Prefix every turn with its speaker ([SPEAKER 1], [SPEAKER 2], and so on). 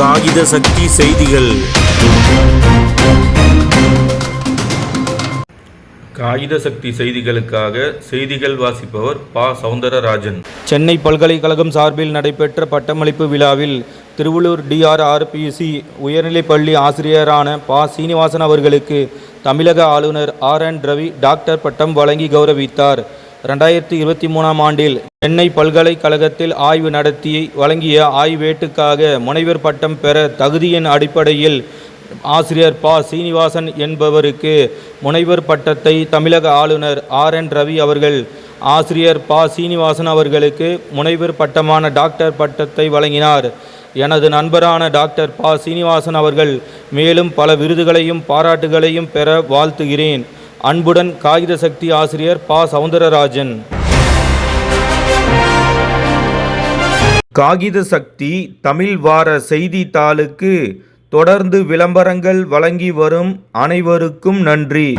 [SPEAKER 1] காகித சக்தி செய்திகள். காகித சக்தி செய்திகளுக்காக செய்திகள் வாசிப்பவர் பா. சவுந்தரராஜன்.
[SPEAKER 2] சென்னை பல்கலைக்கழகம் சார்பில் நடைபெற்ற பட்டமளிப்பு விழாவில் திருவள்ளூர் டிஆர்ஆர்பிசி உயர்நிலைப்பள்ளி ஆசிரியரான பா. சீனிவாசன் அவர்களுக்கு தமிழக ஆளுநர் ஆர். என். ரவி டாக்டர் பட்டம் வழங்கி கௌரவித்தார். ரெண்டாயிரத்தி இருபத்தி மூணாம் ஆண்டில் சென்னை பல்கலைக்கழகத்தில் ஆய்வு நடத்தி வழங்கிய ஆய்வேட்டுக்காக முனைவர் பட்டம் பெற தகுதியின் அடிப்படையில் ஆசிரியர் பா. சீனிவாசன் என்பவருக்கு முனைவர் பட்டத்தை தமிழக ஆளுநர் ஆர். என். ரவி அவர்கள் ஆசிரியர் பா. சீனிவாசன் அவர்களுக்கு முனைவர் பட்டமான டாக்டர் பட்டத்தை வழங்கினார். எனது நண்பரான டாக்டர் பா. சீனிவாசன் அவர்கள் மேலும் பல விருதுகளையும் பாராட்டுகளையும் பெற வாழ்த்துகிறேன். அன்புடன் காகித சக்தி ஆசிரியர் பா. சவுந்தரராஜன். காகித சக்தி தமிழ் வார செய்தித்தாளுக்கு தொடர்ந்து விளம்பரங்கள் வழங்கி வரும் அனைவருக்கும் நன்றி.